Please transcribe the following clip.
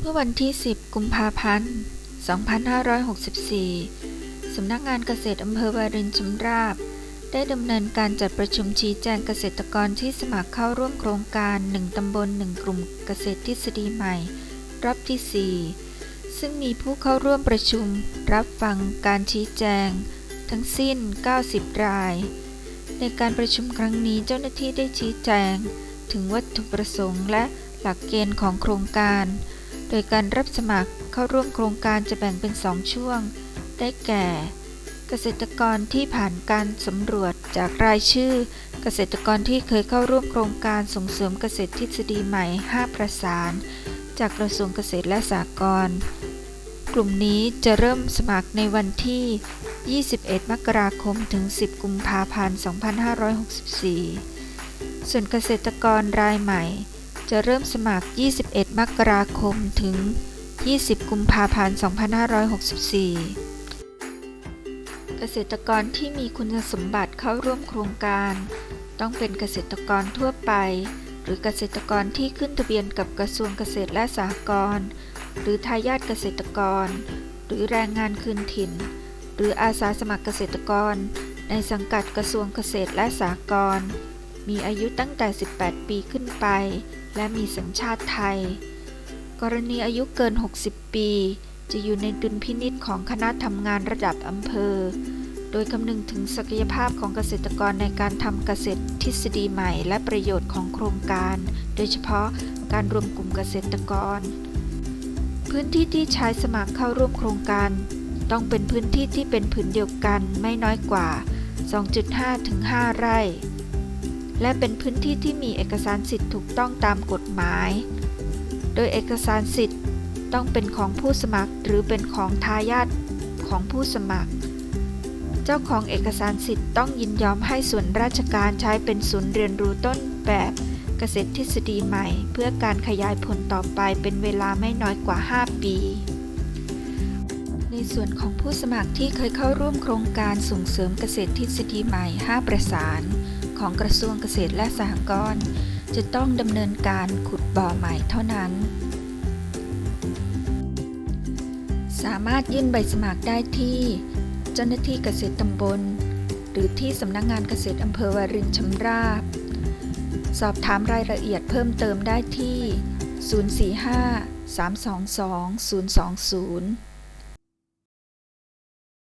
เมื่อวันที่ 10 กุมภาพันธ์ 2564 สำนักงานเกษตรอำเภอวารินชำราบ ได้ดำเนินการจัดประชุมชี้แจงเกษตรกรที่สมัครเข้าร่วมโครงการ 1 ตำบล 1 กลุ่มเกษตรทฤษฎีใหม่ รอบที่ 4 ซึ่งมีผู้เข้าร่วมประชุม รับฟังการชี้แจง ทั้งสิ้น 90 ราย ในการประชุมครั้งนี้เจ้าหน้าที่ได้ชี้แจง ถึงวัตถุประสงค์และหลักเกณฑ์ของโครงการ โดยการรับสมัครเข้าร่วมโครงการจะแบ่งเป็น 2 ช่วง ได้แก่ เกษตรกรที่ผ่านการสำรวจจากรายชื่อ เกษตรกรที่เคยเข้าร่วมโครงการส่งเสริมเกษตรทฤษฎีใหม่ 5 ประสาน จากกระทรวงเกษตรและสหกรณ์กลุ่มนี้จะเริ่มสมัครในวันที่ 21 มกราคม ถึง 10 กุมภาพันธ์ 2564 ส่วนเกษตรกรรายใหม่ จะเริ่มสมัคร 21 มกราคมถึง 20 กุมภาพันธ์ 2564 เกษตรกรที่มีคุณสมบัติเข้าร่วมโครงการ ต้องเป็นเกษตรกรทั่วไป หรือเกษตรกรที่ขึ้นทะเบียนกับกระทรวงเกษตรและสหกรณ์หรือทายาทเกษตรกร หรือแรงงานคืนถิ่น หรืออาสาสมัครเกษตรกร ในสังกัดกระทรวงเกษตรและสหกรณ์ มีอายุตั้งแต่ 18 ปีขึ้นไป และมีสัญชาติไทย กรณีอายุเกิน 60 ปี จะอยู่ในดุลพินิษของคณะทำงานระดับอำเภอ โดยคำนึงถึงศักยภาพของเกษตรกรในการทำเกษตรทฤษฎีใหม่ และประโยชน์ของโครงการ โดยเฉพาะการรวมกลุ่มเกษตรกร พื้นที่ที่ใช้สมัครเข้าร่วมโครงการ ต้องเป็นพื้นที่ที่เป็นผืนเดียวกันไม่น้อยกว่า 2.5 ถึง 5 ไร่ และเป็นพื้นที่ที่มีเอกสารสิทธิ์ถูกต้องตามกฎหมาย โดยเอกสารสิทธิ์ต้องเป็นของผู้สมัครหรือเป็นของทายาทของผู้สมัคร เจ้าของเอกสารสิทธิ์ต้องยินยอมให้ส่วนราชการใช้เป็นศูนย์เรียนรู้ต้นแบบเกษตรทฤษฎีใหม่ เพื่อการขยายผลต่อไปเป็นเวลาไม่น้อยกว่า 5 ปี ในส่วนของผู้สมัครที่เคยเข้าร่วมโครงการส่งเสริมเกษตรทฤษฎีใหม่ 5 ประสาน ของกระทรวงเกษตรและสหกรณ์จะต้องดำเนินการขุดบ่อใหม่เท่านั้น สามารถยื่นใบสมัครได้ที่ เจ้าหน้าที่เกษตรตำบล หรือที่สำนักงงานเกษตรอำเภอวารินชำราบ สอบถามรายละเอียดเพิ่มเติมได้ที่ 045 322 020